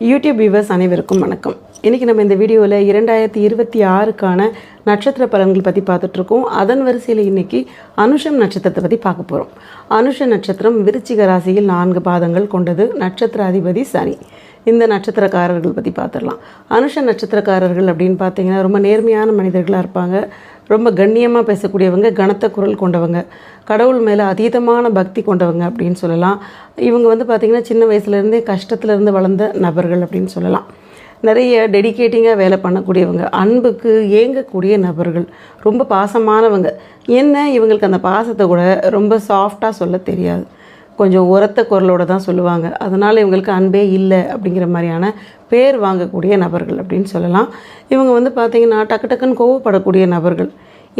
YouTube viewers அனைவருக்கும் வணக்கம். இன்றைக்கி நம்ம இந்த வீடியோவில் இரண்டாயிரத்தி இருபத்தி ஆறுக்கான நட்சத்திர பலன்கள் பற்றி பார்த்துட்ருக்கோம். அதன் வரிசையில் இன்னைக்கு அனுஷம் நட்சத்திரத்தை பற்றி பார்க்க போகிறோம் அனுஷ நட்சத்திரம் விருச்சிக ராசியில் நான்கு பாதங்கள் கொண்டது. நட்சத்திர அதிபதி சனி. இந்த நட்சத்திரக்காரர்கள் பற்றி பார்த்துடலாம். அனுஷ நட்சத்திரக்காரர்கள் அப்படின்னு பார்த்தீங்கன்னா ரொம்ப நேர்மையான மனிதர்களாக இருப்பாங்க. ரொம்ப கண்ணியமாக பேசக்கூடியவங்க கனத்த குரல் கொண்டவங்க கடவுள் மேலே அதீதமான பக்தி கொண்டவங்க அப்படின்னு சொல்லலாம். இவங்க வந்து பார்த்திங்கன்னா சின்ன வயசுலேருந்தே கஷ்டத்துலேருந்து வளர்ந்த நபர்கள் அப்படின்னு சொல்லலாம். நிறைய டெடிகேட்டிங்காக வேலை பண்ணக்கூடியவங்க அன்புக்கு ஏங்கக்கூடிய நபர்கள் ரொம்ப பாசமானவங்க. என்ன இவங்களுக்கு அந்த பாசத்தை கூட ரொம்ப சாஃப்டாக சொல்ல தெரியாது. கொஞ்சம் உரத்த குரலோட தான் சொல்லுவாங்க. அதனால் இவங்களுக்கு அன்பே இல்லை அப்படிங்கிற மாதிரியான பேர் வாங்கக்கூடிய நபர்கள் அப்படின்னு சொல்லலாம். இவங்க வந்து பார்த்திங்கன்னா டக்கு டக்குன்னு கோவப்படக்கூடிய நபர்கள்.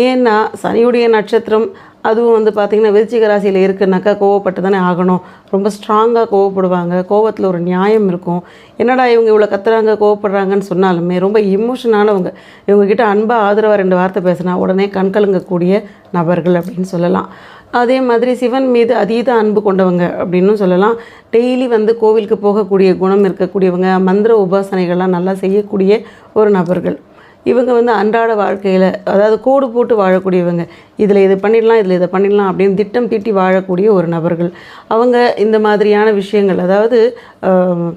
ஏன்னா சனியுடைய நட்சத்திரம் அதுவும் வந்து பார்த்திங்கன்னா விருச்சிக ராசியில் இருக்குனாக்கா கோவப்பட்டு தானே ஆகணும். ரொம்ப ஸ்ட்ராங்காக கோவப்படுவாங்க. கோவத்தில் ஒரு நியாயம் இருக்கும். என்னடா இவங்க இவ்வளோ கத்துறாங்க கோவப்படுறாங்கன்னு சொன்னாலுமே ரொம்ப இமோஷனானவங்க இவங்ககிட்ட அன்பாக ஆதரவாக ரெண்டு வார்த்தை பேசினா உடனே கண்கலங்கக்கூடிய நபர்கள் அப்படின்னு சொல்லலாம். அதே மாதிரி சிவன் மீது அதீத அன்பு கொண்டவங்க அப்படின்னும் சொல்லலாம். டெய்லி வந்து கோவிலுக்கு போகக்கூடிய குணம் இருக்கக்கூடியவங்க மந்திர உபாசனைகள்லாம் நல்லா செய்யக்கூடிய ஒரு நபர்கள். இவங்க வந்து அன்றாட வாழ்க்கையில் அதாவது கோடு போட்டு வாழக்கூடியவங்க. இதில் இது பண்ணிடலாம் இதில் இதை பண்ணிடலாம் அப்படின்னு திட்டம் தீட்டி வாழக்கூடிய ஒரு நபர்கள். அவங்க இந்த மாதிரியான விஷயங்கள் அதாவது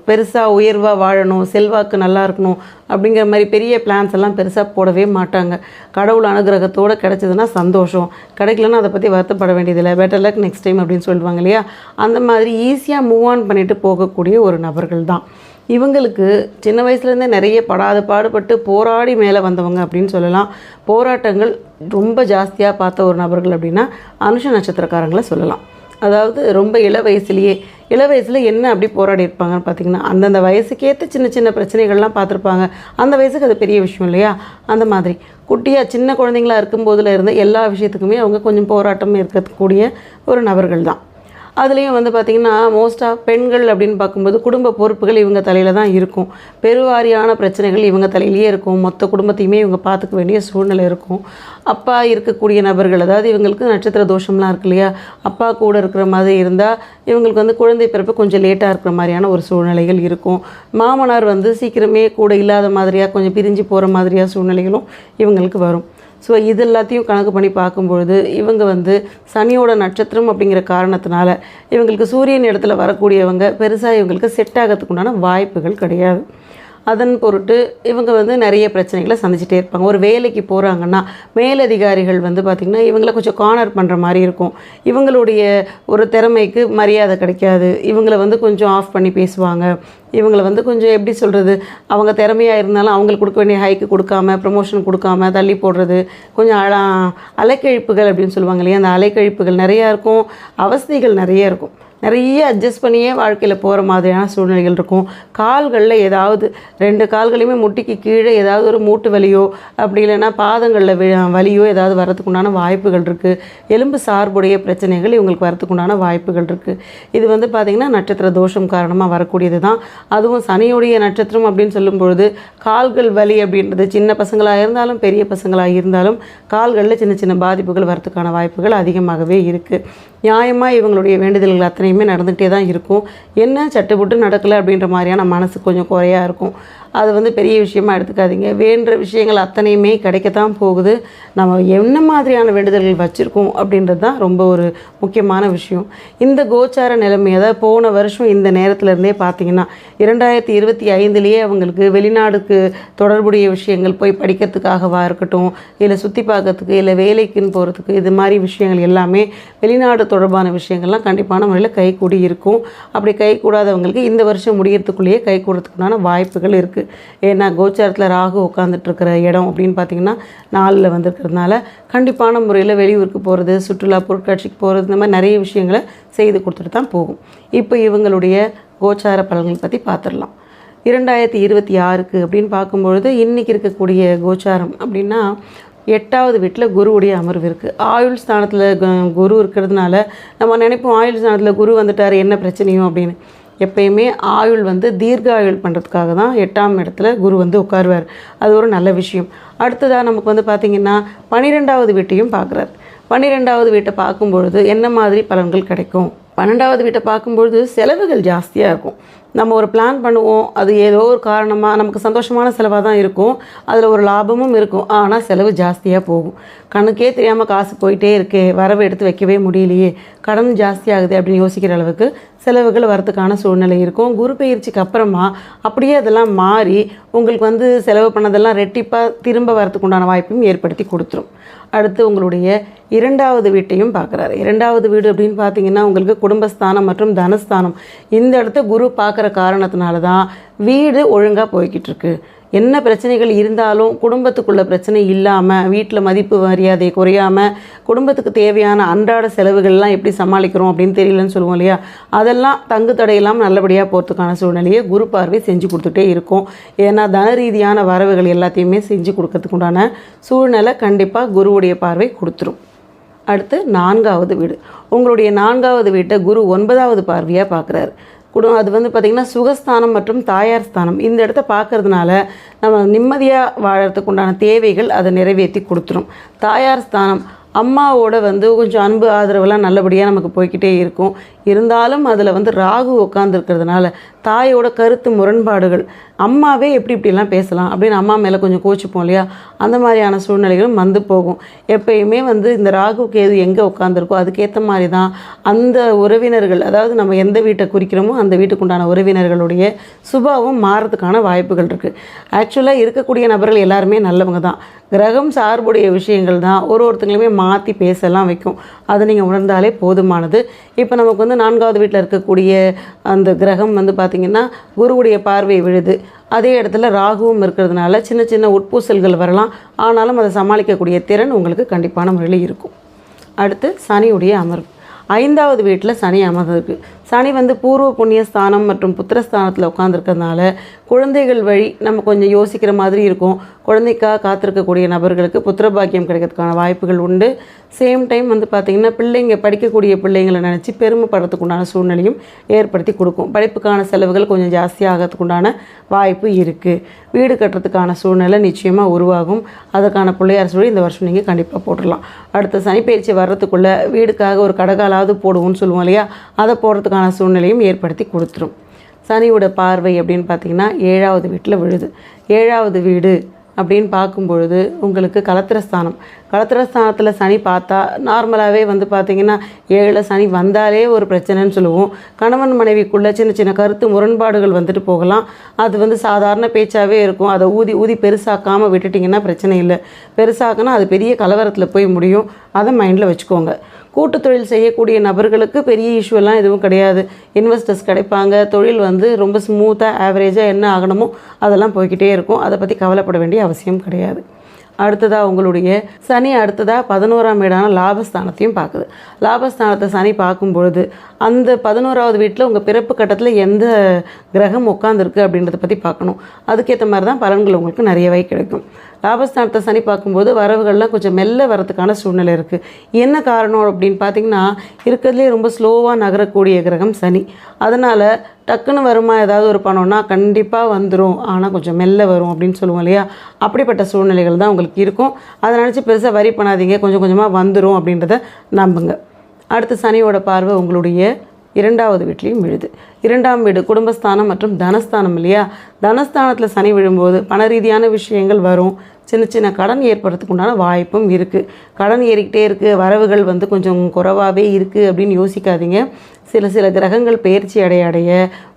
பெருசாக உயர்வாக வாழணும் செல்வாக்கு நல்லா இருக்கணும் அப்படிங்கிற மாதிரி பெரிய பிளான்ஸ் எல்லாம் பெருசாக போடவே மாட்டாங்க. கடவுள் அனுகிரகத்தோடு கிடச்சதுன்னா சந்தோஷம். கிடைக்கலன்னா அதை பற்றி வருத்தப்பட வேண்டியதில்லை. பெட்டர் லக் நெக்ஸ்ட் டைம் அப்படின்னு சொல்லுவாங்க இல்லையா? அந்த மாதிரி ஈஸியாக மூவ் ஆன் பண்ணிட்டு போகக்கூடிய ஒரு நபர்கள் தான். இவங்களுக்கு சின்ன வயசுலேருந்தே நிறைய படாத பாடுபட்டு போராடி மேலே வந்தவங்க அப்படின்னு சொல்லலாம். போராட்டங்கள் ரொம்ப ஜாஸ்தியாக பார்த்த ஒரு நபர்கள் அப்படின்னா அனுஷ நட்சத்திரக்காரங்களை சொல்லலாம். அதாவது ரொம்ப இள வயசுலேயே இள வயசில் என்ன அப்படி போராடி இருப்பாங்கன்னு பார்த்தீங்கன்னா அந்தந்த வயசுக்கேற்ற சின்ன சின்ன பிரச்சனைகள்லாம் பார்த்துருப்பாங்க. அந்த வயசுக்கு அது பெரிய விஷயம் இல்லையா? அந்த மாதிரி. குட்டியாக சின்ன குழந்தைங்களா இருக்கும்போதில் இருந்து எல்லா விஷயத்துக்குமே அவங்க கொஞ்சம் போராட்டம் இருக்கக்கூடிய ஒரு நபர்கள் தான். அதுலேயும் வந்து பார்த்திங்கன்னா மோஸ்ட்டாக பெண்கள் அப்படின்னு பார்க்கும்போது குடும்ப பொறுப்புகள் இவங்க தலையில் தான் இருக்கும். பெருவாரியான பிரச்சனைகள் இவங்க தலையிலேயே இருக்கும். மொத்த குடும்பத்தையுமே இவங்க பார்த்துக்க வேண்டிய சூழ்நிலை இருக்கும். அப்பா இருக்கக்கூடிய நபர்கள் அதாவது இவங்களுக்கு நட்சத்திர தோஷம்லாம் இருக்கு இல்லையா? அப்பா கூட இருக்கிற மாதிரி இருந்தால் இவங்களுக்கு வந்து குழந்தை பிறப்பு கொஞ்சம் லேட்டாக இருக்கிற மாதிரியான ஒரு சூழ்நிலைகள் இருக்கும். மாமனார் வந்து சீக்கிரமே கூட இல்லாத மாதிரியாக கொஞ்சம் பிரிஞ்சு போகிற மாதிரியாக சூழ்நிலைகளும் இவங்களுக்கு வரும். ஸோ இது எல்லாத்தையும் கணக்கு பண்ணி பார்க்கும்பொழுது இவங்க வந்து சனியோட நட்சத்திரம் அப்படிங்கிற காரணத்தினால இவங்களுக்கு சூரியன் இடத்துல வரக்கூடியவங்க பெருசாக இவங்களுக்கு செட் ஆகிறதுக்குண்டான வாய்ப்புகள் கிடையாது. அதன் பொருட்டு இவங்க வந்து நிறைய பிரச்சனைகளை சந்திச்சுட்டே இருப்பாங்க. ஒரு வேலைக்கு போகிறாங்கன்னா மேலதிகாரிகள் வந்து பார்த்திங்கன்னா இவங்களை கொஞ்சம் கார்னர் பண்ணுற மாதிரி இருக்கும். இவங்களுடைய ஒரு திறமைக்கு மரியாதை கிடைக்காது. இவங்கள வந்து கொஞ்சம் ஆஃப் பண்ணி பேசுவாங்க. இவங்களை வந்து கொஞ்சம் எப்படி சொல்கிறது அவங்க திறமையாக இருந்தாலும் அவங்களுக்கு கொடுக்க வேண்டிய ஹைக்கு கொடுக்காம ப்ரமோஷன் கொடுக்காம தள்ளி போடுறது கொஞ்சம் அழ அலைக்கழிப்புகள் அப்படின்னு சொல்லுவாங்க இல்லையா? அந்த அலைக்கழிப்புகள் நிறையா இருக்கும். அவஸ்தைகள் நிறைய இருக்கும். நிறைய அட்ஜஸ்ட் பண்ணியே வாழ்க்கையில் போகிற மாதிரியான சூழ்நிலைகள் இருக்கும். கால்களில் ஏதாவது ரெண்டு கால்களையுமே முட்டிக்கு கீழே ஏதாவது ஒரு மூட்டு வலியோ அப்படி இல்லைன்னா பாதங்களில் வி வலியோ ஏதாவது வரத்துக்குண்டான வாய்ப்புகள் இருக்குது எலும்பு சார்புடைய பிரச்சனைகள் இவங்களுக்கு வரத்துக்குண்டான உண்டான வாய்ப்புகள் இருக்குது இது வந்து பார்த்திங்கன்னா நட்சத்திர தோஷம் காரணமாக வரக்கூடியது தான் அதுவும் சனியுடைய நட்சத்திரம் அப்படின்னு சொல்லும் பொழுது கால்கள் வலி அப்படின்றது சின்ன பசங்களாக இருந்தாலும் பெரிய பசங்களாக இருந்தாலும் கால்களில் சின்ன சின்ன பாதிப்புகள் வரத்துக்கான வாய்ப்புகள் அதிகமாகவே இருக்குது நியாயமாக இவங்களுடைய வேண்டுதல்கள் அத்தனையுமே நடந்துகிட்டே தான் இருக்கும். என்ன சட்டுப்புட்டு நடக்கலை அப்படின்ற மாதிரியான மனசு கொஞ்சம் குறையாக இருக்கும். அது வந்து பெரிய விஷயமா எடுத்துக்காதீங்க. வேண்டுற விஷயங்கள் அத்தனையுமே கிடைக்கத்தான் போகுது. நம்ம என்ன மாதிரியான வேண்டுதல்கள் வச்சுருக்கோம் அப்படின்றது தான் ரொம்ப ஒரு முக்கியமான விஷயம். இந்த கோச்சார நிலைமை அதாவது போன வருஷம் இந்த நேரத்துலேருந்தே பார்த்தீங்கன்னா இரண்டாயிரத்தி இருபத்தி ஐந்துலேயே அவங்களுக்கு வெளிநாடுக்கு தொடர்புடைய விஷயங்கள் போய் படிக்கிறதுக்காகவா இருக்கட்டும் இல்லை சுற்றி பார்க்கறதுக்கு இல்லை வேலைக்குன்னு போகிறதுக்கு இது மாதிரி விஷயங்கள் எல்லாமே வெளிநாடு தொடர்பான விஷயங்கள்லாம் கண்டிப்பான முறையில் கைகூடி இருக்கும். அப்படி கை கூடாதவங்களுக்கு இந்த வருஷம் முடியறதுக்குள்ளேயே கை வாய்ப்புகள் இருக்குது ஏன்னா கோச்சாரத்தில் ராகு உட்காந்துட்ருக்கிற இடம் அப்படின்னு பார்த்தீங்கன்னா நாளில் வந்திருக்கிறதுனால கண்டிப்பான முறையில் வெளியூருக்கு போகிறது சுற்றுலா பொருட்காட்சிக்கு போகிறது இந்த மாதிரி நிறைய விஷயங்களை செய்து கொடுத்துட்டு தான் போகும். இப்போ இவங்களுடைய கோச்சார பலன்களை பற்றி பார்த்துடலாம் இரண்டாயிரத்தி இருபத்தி ஆறுக்கு அப்படின்னு பார்க்கும்பொழுது இன்றைக்கி இருக்கக்கூடிய கோச்சாரம் அப்படின்னா எட்டாவது வீட்டில் குருவுடைய அமர்வு இருக்குது ஆயுள் ஸ்தானத்தில் குரு இருக்கிறதுனால நம்ம நினைப்போம் ஆயுள் ஸ்தானத்தில் குரு வந்துட்டார் என்ன பிரச்சனையும் அப்படின்னு. எப்பயுமே ஆயுள் வந்து தீர்காயுள் பண்ணுறதுக்காக தான் எட்டாம் இடத்துல குரு வந்து உட்காருவார். அது ஒரு நல்ல விஷயம். அடுத்ததாக நமக்கு வந்து பார்த்திங்கன்னா பன்னிரெண்டாவது வீட்டையும் பார்க்குறாரு பன்னிரெண்டாவது வீட்டை பார்க்கும்பொழுது என்ன மாதிரி பலன்கள் கிடைக்கும்? பன்னெண்டாவது வீட்டை பார்க்கும்பொழுது செலவுகள் ஜாஸ்தியாக இருக்கும். நம்ம ஒரு பிளான் பண்ணுவோம் அது ஏதோ ஒரு காரணமாக நமக்கு சந்தோஷமான செலவாக தான் இருக்கும். அதில் ஒரு லாபமும் இருக்கும். ஆனால் செலவு ஜாஸ்தியாக போகும். கணக்கே தெரியாமல் காசு போயிட்டே இருக்கே வரவு எடுத்து வைக்கவே முடியலையே கடன் ஜாஸ்தியாகுது அப்படின்னு யோசிக்கிற அளவுக்கு செலவுகள் வரதுக்கான சூழ்நிலை இருக்கும். குரு பயிற்சிக்கு அப்புறமா அப்படியே அதெல்லாம் மாறி உங்களுக்கு வந்து செலவு பண்ணதெல்லாம் ரெட்டிப்பாக திரும்ப வரத்துக்கு உண்டான வாய்ப்பையும் ஏற்படுத்தி கொடுத்துரும். அடுத்து உங்களுடைய இரண்டாவது வீட்டையும் பார்க்குறாரு. இரண்டாவது வீடு அப்படின்னு பார்த்தீங்கன்னா உங்களுக்கு குடும்பஸ்தானம் மற்றும் தனஸ்தானம். இந்த இடத்த குரு பார்க்குற காரணத்தினால தான் வீடு ஒழுங்காக போய்கிட்டு இருக்கு என்ன பிரச்சனைகள் இருந்தாலும் குடும்பத்துக்குள்ள பிரச்சனை இல்லாமல் வீட்டில் மதிப்பு மரியாதை குறையாமல் குடும்பத்துக்கு தேவையான அன்றாட செலவுகள்லாம் எப்படி சமாளிக்கிறோம் அப்படின்னு தெரியலன்னு சொல்லுவோம் இல்லையா? அதெல்லாம் தங்கு தடையெல்லாம் நல்லபடியாக போகிறதுக்கான சூழ்நிலையை குரு பார்வை செஞ்சு கொடுத்துட்டே இருக்கும். ஏன்னா தன ரீதியான வரவுகள் எல்லாத்தையுமே செஞ்சு கொடுக்கறதுக்கு உண்டான சூழ்நிலை கண்டிப்பாக குருவுடைய பார்வை கொடுத்துரும். அடுத்து நான்காவது வீடு. உங்களுடைய நான்காவது வீட்டை குரு ஒன்பதாவது பார்வையாக பார்க்குறாரு. குடும்பம் அது வந்து பார்த்திங்கன்னா சுகஸ்தானம் மற்றும் தாயார் ஸ்தானம். இந்த இடத்த பார்க்கறதுனால நம்ம நிம்மதியாக வாழறதுக்கு உண்டான தேவைகள் அதை நிறைவேற்றி கொடுத்துரும். தாயார் ஸ்தானம் அம்மாவோட வந்து கொஞ்சம் அன்பு ஆதரவெல்லாம் நல்லபடியாக நமக்கு போய்கிட்டே இருக்கும். இருந்தாலும் அதில் வந்து ராகு உட்காந்துருக்கிறதுனால தாயோட கருத்து முரண்பாடுகள் அம்மாவே எப்படி இப்படிலாம் பேசலாம் அப்படின்னு அம்மா மேலே கொஞ்சம் கோச்சிப்போம் இல்லையா? அந்த மாதிரியான சூழ்நிலைகளும் வந்து போகும். எப்பயுமே வந்து இந்த ராகு கேது எங்கே உட்காந்துருக்கோ அதுக்கேற்ற மாதிரி தான் அந்த உறவினர்கள் அதாவது நம்ம எந்த வீட்டை குறிக்கிறோமோ அந்த வீட்டுக்குண்டான உறவினர்களுடைய சுபாவம் மாறதுக்கான வாய்ப்புகள் இருக்குது ஆக்சுவலாக இருக்கக்கூடிய நபர்கள் எல்லாருமே நல்லவங்க தான். கிரகம் சார்புடைய விஷயங்கள் தான். ஒரு ஒருத்தங்களுமே மாற்றி பேசலாம் வைக்கும். அதை நீங்கள் உணர்ந்தாலே போதுமானது. இப்போ நமக்கு வந்து நான்காவது வீட்டில் இருக்கக்கூடிய அந்த கிரகம் வந்து பார்த்திங்கன்னா குருவுடைய பார்வை விழுது. அதே இடத்துல ராகுவும் இருக்கிறதுனால சின்ன சின்ன உட்பூசல்கள் வரலாம். ஆனாலும் அதை சமாளிக்கக்கூடிய திறன் உங்களுக்கு கண்டிப்பான முறையில் இருக்கும். அடுத்து சனியுடைய அமர்வு. ஐந்தாவது வீட்டில் சனி அமர்ந்திருக்கு. சனி வந்து பூர்வ புண்ணிய ஸ்தானம் மற்றும் புத்திரஸ்தானத்தில் உட்காந்துருக்கிறதுனால குழந்தைகள் வழி நம்ம கொஞ்சம் யோசிக்கிற மாதிரி இருக்கும். குழந்தைக்காக காத்திருக்கக்கூடிய நபர்களுக்கு புத்திர பாக்கியம் கிடைக்கிறதுக்கான வாய்ப்புகள் உண்டு. சேம் டைம் வந்து பார்த்திங்கன்னா பிள்ளைங்க படிக்கக்கூடிய பிள்ளைங்களை நினச்சி பெருமைப்படுறதுக்கு உண்டான சூழ்நிலையும் ஏற்படுத்தி கொடுக்கும். படிப்புக்கான செலவுகள் கொஞ்சம் ஜாஸ்தியாகிறதுக்கு உண்டான வாய்ப்பு இருக்குது வீடு கட்டுறதுக்கான சூழ்நிலை நிச்சயமாக உருவாகும். அதற்கான பிள்ளையார் சூழல் இந்த வருஷம் நீங்கள் கண்டிப்பாக போட்டுடலாம். அடுத்த சனிப்பயிற்சி வர்றதுக்குள்ளே வீடுக்காக ஒரு கடகாலாவது போடுவோம்னு சொல்லுவோம் இல்லையா? அதை போடுறதுக்கான சூழ்நிலையும் ஏற்படுத்தி கொடுத்துரும். சனியோட பார்வை அப்படின்னு பார்த்தீங்கன்னா ஏழாவது வீட்டில் விழுது. ஏழாவது வீடு அப்படின்னு பார்க்கும் பொழுது உங்களுக்கு கலத்திரஸ்தானம். கலத்திரஸ்தானத்தில் சனி பார்த்தா நார்மலாகவே வந்து பார்த்தீங்கன்னா ஏழில் சனி வந்தாலே ஒரு பிரச்சனைன்னு சொல்லுவோம். கணவன் மனைவிக்குள்ளே சின்ன சின்ன கருத்து முரண்பாடுகள் வந்துட்டு போகலாம். அது வந்து சாதாரண பேச்சாகவே இருக்கும். அதை ஊதி ஊதி பெருசாக்காமல் விட்டுட்டிங்கன்னா பிரச்சனை இல்லை. பெருசாக்குனா அது பெரிய கலவரத்தில் போய் முடியும். அதை மைண்டில் வச்சுக்கோங்க. கூட்டு தொழில் செய்யக்கூடிய நபர்களுக்கு பெரிய இஷ்யூலாம் எதுவும் கிடையாது. இன்வெஸ்டர்ஸ் கிடைப்பாங்க. தொழில் வந்து ரொம்ப ஸ்மூத்தாக ஆவரேஜாக என்ன ஆகணுமோ அதெல்லாம் போய்கிட்டே இருக்கும். அதை பற்றி கவலைப்பட வேண்டிய அவசியம் கிடையாது. அடுத்ததாக உங்களுடைய சனி அடுத்ததாக பதினோராம் வீடான லாபஸ்தானத்தையும் பார்க்குது. லாபஸ்தானத்தை சனி பார்க்கும் பொழுது அந்த பதினோராவது வீட்டில் உங்கள் பிறப்பு கட்டத்தில் எந்த கிரகம் உட்காந்துருக்கு அப்படின்றத பற்றி பார்க்கணும். அதுக்கேற்ற மாதிரி தான் பலன்கள் உங்களுக்கு நிறையவே கிடைக்கும். லாபஸ்தானத்தை சனி பார்க்கும்போது வரவுகள்லாம் கொஞ்சம் மெல்ல வரதுக்கான சூழ்நிலை இருக்குது என்ன காரணம் அப்படின்னு பார்த்தீங்கன்னா இருக்கிறதுலே ரொம்ப ஸ்லோவாக நகரக்கூடிய கிரகம் சனி. அதனால் டக்குன்னு வருமா? ஏதாவது ஒரு பணம்னா கண்டிப்பாக வந்துடும் ஆனால் கொஞ்சம் மெல்ல வரும் அப்படின்னு சொல்லுவோம் இல்லையா? அப்படிப்பட்ட சூழ்நிலைகள் தான் உங்களுக்கு இருக்கும். அதை நினச்சி பெருசாக வரி பண்ணாதீங்க. கொஞ்சம் கொஞ்சமாக வந்துடும் அப்படின்றத நம்புங்க. அடுத்து சனியோட பார்வை உங்களுடைய இரண்டாவது வீட்லேயும் விழுது. இரண்டாம் வீடு குடும்பஸ்தானம் மற்றும் தனஸ்தானம் இல்லையா? தனஸ்தானத்தில் சனி விழும்போது பண ரீதியான விஷயங்கள் வரும். சின்ன சின்ன கடன் ஏற்படுறதுக்கு உண்டான வாய்ப்பும் இருக்குது கடன் ஏறிக்கிட்டே இருக்குது வரவுகள் வந்து கொஞ்சம் குறைவாகவே இருக்குது அப்படின்னு யோசிக்காதீங்க. சில சில கிரகங்கள் பயிற்சி அடைய அடைய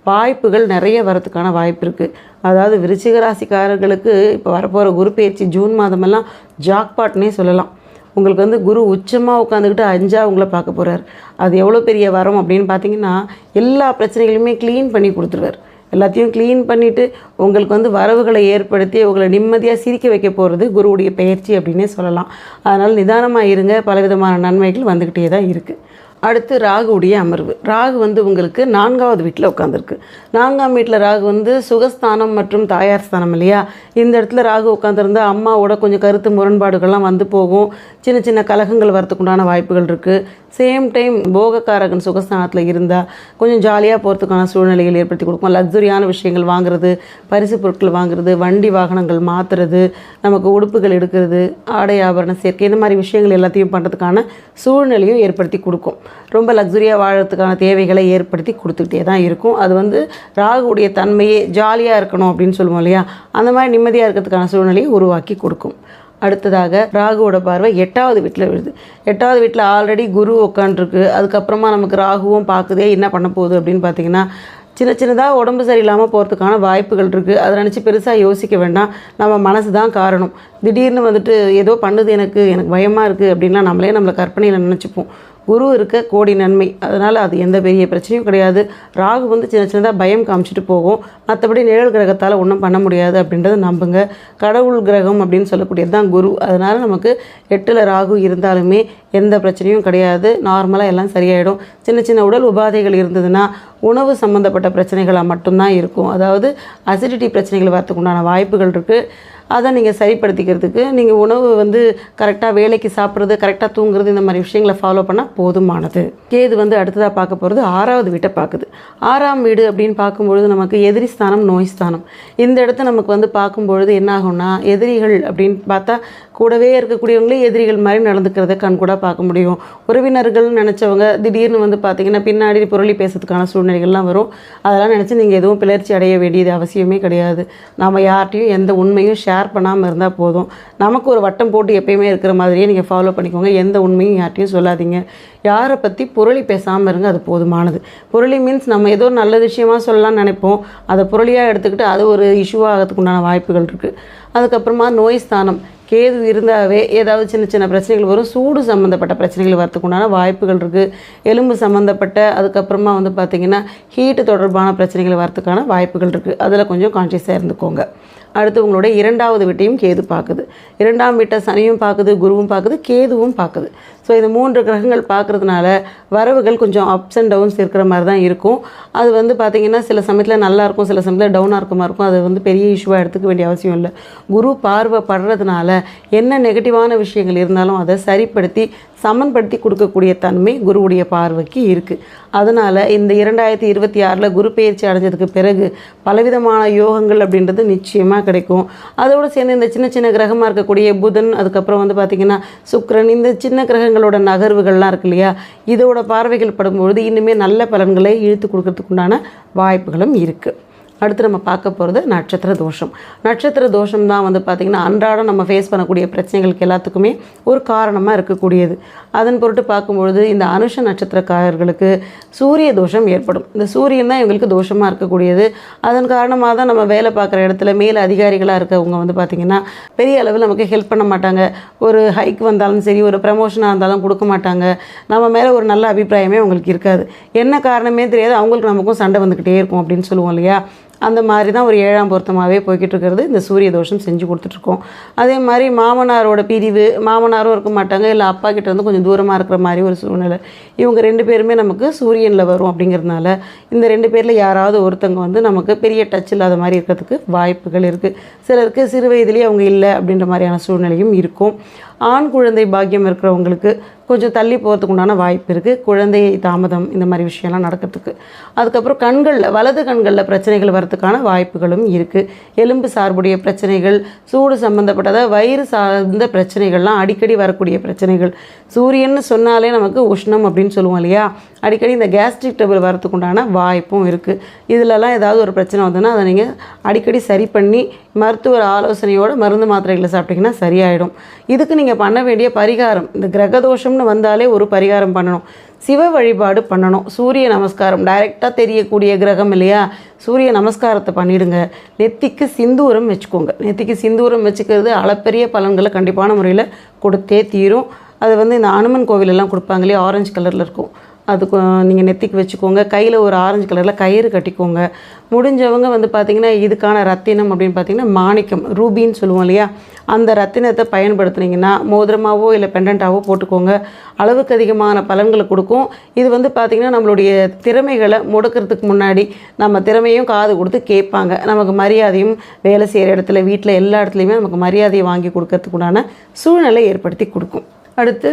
வாய்ப்புகள் நிறைய வரதுக்கான வாய்ப்பு இருக்குது அதாவது விருச்சிக ராசிக்காரர்களுக்கு இப்போ வரப்போகிற குரு பயிற்சி ஜூன் மாதமெல்லாம் ஜாக்பாட்னே சொல்லலாம். உங்களுக்கு வந்து குரு உச்சமாக உட்காந்துக்கிட்டு அஞ்சாக உங்களை பார்க்க போகிறார் அது எவ்வளோ பெரிய வரம் அப்படின்னு பார்த்தீங்கன்னா எல்லா பிரச்சனைகளையுமே க்ளீன் பண்ணி கொடுத்துருவார். எல்லாத்தையும் க்ளீன் பண்ணிவிட்டு உங்களுக்கு வந்து வரவுகளை ஏற்படுத்தி உங்களை நிம்மதியாக சிரிக்க வைக்க போகிறது குருவுடைய பயிற்சி அப்படின்னே சொல்லலாம். அதனால் நிதானமாக இருங்க. பலவிதமான நன்மைகள் வந்துக்கிட்டே தான் இருக்குது அடுத்து ராகுவுடைய அமர்வு. ராகு வந்து உங்களுக்கு நான்காவது வீட்டில் உட்காந்துருக்கு நான்காம் வீட்டில் ராகு வந்து சுகஸ்தானம் மற்றும் தாயார் ஸ்தானம் இல்லையா? இந்த இடத்துல ராகு உட்காந்துருந்தா அம்மாவோட கொஞ்சம் கருத்து முரண்பாடுகள்லாம் வந்து போகும். சின்ன சின்ன கலகங்கள் வரத்துக்குண்டான வாய்ப்புகள் இருக்குது சேம் டைம் போகக்காரகன் சுகஸ்தானத்தில் இருந்தால் கொஞ்சம் ஜாலியாக போகிறதுக்கான சூழ்நிலைகள் ஏற்படுத்தி கொடுக்கும். லக்ஸுரியான விஷயங்கள் வாங்குறது பரிசு பொருட்கள் வாங்குறது வண்டி வாகனங்கள் மாற்றுறது நமக்கு உடுப்புகள் எடுக்கிறது ஆடை ஆபரண சேர்க்கை இந்த மாதிரி விஷயங்கள் எல்லாத்தையும் பண்ணுறதுக்கான சூழ்நிலையும் ஏற்படுத்தி கொடுக்கும். ரொம்ப லக்ஸுரியாக வாழறதுக்கான தேவைகளை ஏற்படுத்தி கொடுத்துக்கிட்டே தான் இருக்கும். அது வந்து ராகுடைய தன்மையே ஜாலியாக இருக்கணும் அப்படின்னு சொல்லுவோம் இல்லையா? அந்த மாதிரி நிம்மதியாக இருக்கிறதுக்கான சூழ்நிலையை உருவாக்கி கொடுக்கும். அடுத்ததாக ராகுவோட பார்வை எட்டாவது வீட்டில் விழுது. எட்டாவது வீட்டில் ஆல்ரெடி குரு உட்காண்ட்ருக்கு அதுக்கப்புறமா நமக்கு ராகுவும் பார்க்குதே என்ன பண்ண போகுது அப்படின்னு பார்த்தீங்கன்னா சின்ன சின்னதாக உடம்பு சரியில்லாமல் போகிறதுக்கான வாய்ப்புகள் இருக்குது அதை நினச்சி பெருசாக யோசிக்க வேண்டாம். நம்ம மனசு தான் காரணம். திடீர்னு வந்துட்டு ஏதோ பண்ணுது எனக்கு எனக்கு பயமாக இருக்குது அப்படின்லாம் நம்மளே நம்மளை கற்பனையில் நினச்சிப்போம். குரு இருக்க கோடி நன்மை. அதனால் அது எந்த பெரிய பிரச்சனையும் கிடையாது. ராகு வந்து சின்ன சின்னதாக பயம் காமிச்சிட்டு போகும். மற்றபடி நிழல் கிரகத்தால் ஒன்றும் பண்ண முடியாது அப்படின்றத நம்புங்க. கடவுள் கிரகம் அப்படின்னு சொல்லக்கூடியது தான் குரு. அதனால் நமக்கு எட்டில் ராகு இருந்தாலுமே எந்த பிரச்சனையும் கிடையாது. நார்மலாக எல்லாம் சரியாயிடும். சின்ன சின்ன உடல் உபாதைகள் இருந்ததுன்னா உணவு சம்மந்தப்பட்ட பிரச்சனைகளாக மட்டும்தான் இருக்கும். அதாவது அசிடிட்டி பிரச்சனைகள் வரத்துக்கு உண்டான வாய்ப்புகள் இருக்குது அதை நீங்கள் சரிப்படுத்திக்கிறதுக்கு நீங்கள் உணவு வந்து கரெக்டாக வேலைக்கு சாப்பிட்றது கரெக்டாக தூங்குறது இந்த மாதிரி விஷயங்களை ஃபாலோ பண்ணால் போதுமானது. கேது வந்து அடுத்ததாக பார்க்க போகிறது ஆறாவது வீட்டை பார்க்குது. ஆறாம் வீடு அப்படின்னு பார்க்கும்பொழுது நமக்கு எதிரி ஸ்தானம் நோய் ஸ்தானம். இந்த இடத்த நமக்கு வந்து பார்க்கும்பொழுது என்ன ஆகும்னா எதிரிகள் அப்படின்னு பார்த்தா கூடவே இருக்கக்கூடியவங்களே எதிரிகள் மாதிரி நடந்துக்கிறத கண் கூட பார்க்க முடியும். உறவினர்கள்னு நினச்சவங்க திடீர்னு வந்து பார்த்தீங்கன்னா பின்னாடி புரளி பேசுறதுக்கான சூழ்நிலைகள்லாம் வரும். அதெல்லாம் நினச்சி நீங்கள் எதுவும் பிளர்ச்சி அடைய வேண்டியது அவசியமே கிடையாது. நம்ம யார்ட்டையும் எந்த உண்மையும் ஷேர் பண்ணாமல் இருந்தால் போதும். நமக்கு ஒரு வட்டம் போட்டு எப்பயுமே இருக்கிற மாதிரியே நீங்கள் ஃபாலோ பண்ணிக்கோங்க. எந்த உண்மையும் யார்ட்டையும் சொல்லாதீங்க. யாரை பற்றி புரளி பேசாமல் இருங்க அது போதுமானது. புரளி மீன்ஸ் நம்ம ஏதோ நல்ல விஷயமா சொல்லலாம்னு நினைப்போம். அதை புரளியாக எடுத்துக்கிட்டு அது ஒரு இஷ்யூவாகிறதுக்கு உண்டான வாய்ப்புகள் இருக்குது அதுக்கப்புறமா நோய் ஸ்தானம். கேது இருந்தாவே ஏதாவது சின்ன சின்ன பிரச்சனைகள் வரும். சூடு சம்மந்தப்பட்ட பிரச்சனைகள் வரத்துக்கு உண்டான வாய்ப்புகள் இருக்குது எலும்பு சம்மந்தப்பட்ட அதுக்கப்புறமா வந்து பார்த்திங்கன்னா ஹீட்டு தொடர்பான பிரச்சனைகள் வரத்துக்கான வாய்ப்புகள் இருக்குது அதில் கொஞ்சம் கான்ஷியஸாக இருந்துக்கோங்க. அடுத்து உங்களுடைய இரண்டாவது வீட்டையும் கேது பார்க்குது. இரண்டாம் வீட்டை சனியும் பார்க்குது குருவும் பார்க்குது கேதுவும் பார்க்குது. ஸோ இந்த மூன்று கிரகங்கள் பார்க்குறதுனால வரவுகள் கொஞ்சம் அப்ஸ் அண்ட் டவுன்ஸ் இருக்கிற மாதிரி தான் இருக்கும். அது வந்து பார்த்திங்கன்னா சில சமயத்தில் நல்லா இருக்கும் சில சமயத்தில் டவுனாக இருக்க மாதிரி இருக்கும். அது வந்து பெரிய இஷ்யூவாக எடுத்துக்க வேண்டிய அவசியம் இல்லை. குரு பார்வை படுறதுனால என்ன நெகட்டிவான விஷயங்கள் இருந்தாலும் அதை சரிப்படுத்தி சமன்படுத்தி கொடுக்கக்கூடிய தன்மை குருவுடைய பார்வைக்கு இருக்குது அதனால் இந்த இரண்டாயிரத்தி இருபத்தி ஆறில் குரு பயிற்சி அடைஞ்சதுக்கு பிறகு பலவிதமான யோகங்கள் அப்படின்றது நிச்சயமாக கிடைக்கும். அதோடு சேர்ந்து இந்த சின்ன சின்ன கிரகமாக இருக்கக்கூடிய புதன் அதுக்கப்புறம் வந்து பார்த்திங்கன்னா சுக்கரன் இந்த சின்ன கிரகங்களோட நகர்வுகள்லாம் இருக்கு இல்லையா? இதோட பார்வைகள் படும்பொழுது இன்னுமே நல்ல பலன்களை இழுத்து கொடுக்கறதுக்கு உண்டான வாய்ப்புகளும் இருக்குது அடுத்து நம்ம பார்க்க போகிறது நட்சத்திர தோஷம். நட்சத்திர தோஷம் தான் வந்து பார்த்திங்கன்னா அன்றாடம் நம்ம ஃபேஸ் பண்ணக்கூடிய பிரச்சனைகளுக்கு எல்லாத்துக்குமே ஒரு காரணமாக இருக்கக்கூடியது. அதன் பொருட்டு பார்க்கும்பொழுது இந்த அனுஷ நட்சத்திரக்காரர்களுக்கு சூரிய தோஷம் ஏற்படும். இந்த சூரியன் தான் இவங்களுக்கு தோஷமாக இருக்கக்கூடியது. அதன் காரணமாக தான் நம்ம வேலை பார்க்குற இடத்துல மேல் அதிகாரிகளாக இருக்கவங்க வந்து பார்த்திங்கன்னா பெரிய அளவில் நமக்கு ஹெல்ப் பண்ண மாட்டாங்க. ஒரு ஹைக் வந்தாலும் சரி ஒரு ப்ரமோஷனாக இருந்தாலும் கொடுக்க மாட்டாங்க. நம்ம மேலே ஒரு நல்ல அபிப்பிராயமே அவங்களுக்கு இருக்காது. என்ன காரணமே தெரியாது. அவங்களுக்கு நமக்கும் சண்டை வந்துக்கிட்டே இருக்கும் அப்படின்னு சொல்லுவோம் இல்லையா? அந்த மாதிரி தான் ஒரு ஏழாம் பொருத்தமாகவே போய்கிட்டு இருக்கிறது. இந்த சூரிய தோஷம் செஞ்சு கொடுத்துட்ருக்கோம். அதே மாதிரி மாமனாரோட பிரிவு மாமனாரும் இருக்க மாட்டாங்க. இல்லை அப்பா கிட்டேருந்து கொஞ்சம் தூரமாக இருக்கிற மாதிரி ஒரு சூழ்நிலை. இவங்க ரெண்டு பேருமே நமக்கு சூரியனில் வரும் அப்படிங்கிறதுனால இந்த ரெண்டு பேரில் யாராவது ஒருத்தங்க வந்து நமக்கு பெரிய டச் இல்லாத மாதிரி இருக்கிறதுக்கு வாய்ப்புகள் இருக்குது சிலருக்கு சிறு வயதிலேயே அவங்க இல்லை அப்படின்ற மாதிரியான சூழ்நிலையும் இருக்கும். ஆண் குழந்தை பாக்கியம் இருக்கிறவங்களுக்கு கொஞ்சம் தள்ளி போகிறதுக்கு உண்டான வாய்ப்பு இருக்குது குழந்தை தாமதம் இந்த மாதிரி விஷயம்லாம் நடக்கிறதுக்கு. அதுக்கப்புறம் கண்களில் வலது கண்களில் பிரச்சனைகள் வரத்துக்கான வாய்ப்புகளும் இருக்குது எலும்பு சார்புடைய பிரச்சனைகள் சூடு சம்மந்தப்பட்டதாக வயிறு சார்ந்த பிரச்சனைகள்லாம் அடிக்கடி வரக்கூடிய பிரச்சனைகள். சூரியன்னு சொன்னாலே நமக்கு உஷ்ணம் அப்படின்னு சொல்லுவோம் இல்லையா? அடிக்கடி இந்த கேஸ்ட்ரிக் டபுள் வரத்துக்கு உண்டான வாய்ப்பும் இருக்குது இதிலலாம் ஏதாவது ஒரு பிரச்சனை வந்ததுன்னா அதை நீங்கள் அடிக்கடி சரி பண்ணி மருத்துவர் ஆலோசனையோட மருந்து மாத்திரைகளை சாப்பிட்டிங்கன்னா சரியாயிடும். இதுக்கு நீங்கள் பண்ண வேண்டிய பரிகாரம் இந்த கிரகதோஷம்னு வந்தாலே ஒரு பரிகாரம் பண்ணணும். சிவ வழிபாடு பண்ணணும். சூரிய நமஸ்காரம் டைரெக்டாக தெரியக்கூடிய கிரகம் இல்லையா? சூரிய நமஸ்காரத்தை பண்ணிடுங்க. நெத்திக்கு சிந்தூரம் வச்சுக்கோங்க. நெத்திக்கு சிந்தூரம் வச்சுக்கிறது அளப்பெரிய பலன்களை கண்டிப்பான முறையில் கொடுத்தே தீரும். அது வந்து இந்த அனுமன் கோவிலெல்லாம் கொடுப்பாங்களே ஆரஞ்சு கலரில் இருக்கும். அதுக்கு நீங்கள் நெத்திக்கு வச்சுக்கோங்க. கையில் ஒரு ஆரஞ்சு கலரில் கயிறு கட்டிக்கோங்க. முடிஞ்சவங்க வந்து பார்த்திங்கன்னா இதுக்கான ரத்தினம் அப்படின்னு பார்த்தீங்கன்னா மாணிக்கம் ரூபின்னு சொல்லுவோம் இல்லையா? அந்த ரத்தினத்தை பயன்படுத்துனீங்கன்னா மோதிரமாகவோ இல்லை பெண்டண்ட்டாகவோ போட்டுக்கோங்க. அளவுக்கு அதிகமான பலன்களை கொடுக்கும். இது வந்து பார்த்திங்கன்னா நம்மளுடைய திறமைகளை முடக்கிறதுக்கு முன்னாடி நம்ம திறமையும் காது கொடுத்து கேட்பாங்க. நமக்கு மரியாதையும் வேலை செய்கிற இடத்துல வீட்டில் எல்லா இடத்துலையுமே நமக்கு மரியாதையை வாங்கி கொடுக்கறதுக்குண்டான சூழ்நிலை ஏற்படுத்தி கொடுக்கும். அடுத்து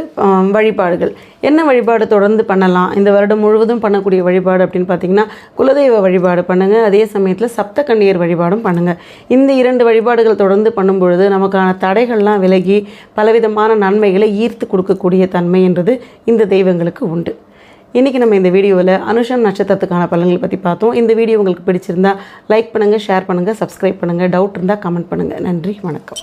வழிபாடுகள். என்ன வழிபாடு தொடர்ந்து பண்ணலாம்? இந்த வருடம் முழுவதும் பண்ணக்கூடிய வழிபாடு அப்படின்னு பார்த்தீங்கன்னா குலதெய்வ வழிபாடு பண்ணுங்கள் அதே சமயத்தில் சப்த கண்ணியர் வழிபாடும் பண்ணுங்கள் இந்த இரண்டு வழிபாடுகள் தொடர்ந்து பண்ணும் பொழுது நமக்கான தடைகள்லாம் விலகி பலவிதமான நன்மைகளை ஈர்த்து கொடுக்கக்கூடிய தன்மை என்றது இந்த தெய்வங்களுக்கு உண்டு. இன்றைக்கி நம்ம இந்த வீடியோவில் அனுஷன் நட்சத்திரத்துக்கான பலன்களை பற்றி பார்த்தோம். இந்த வீடியோ உங்களுக்கு பிடிச்சிருந்தா லைக் பண்ணுங்கள் ஷேர் பண்ணுங்கள் சப்ஸ்கிரைப் பண்ணுங்கள் டவுட் இருந்தால் கமெண்ட் பண்ணுங்கள் நன்றி வணக்கம்.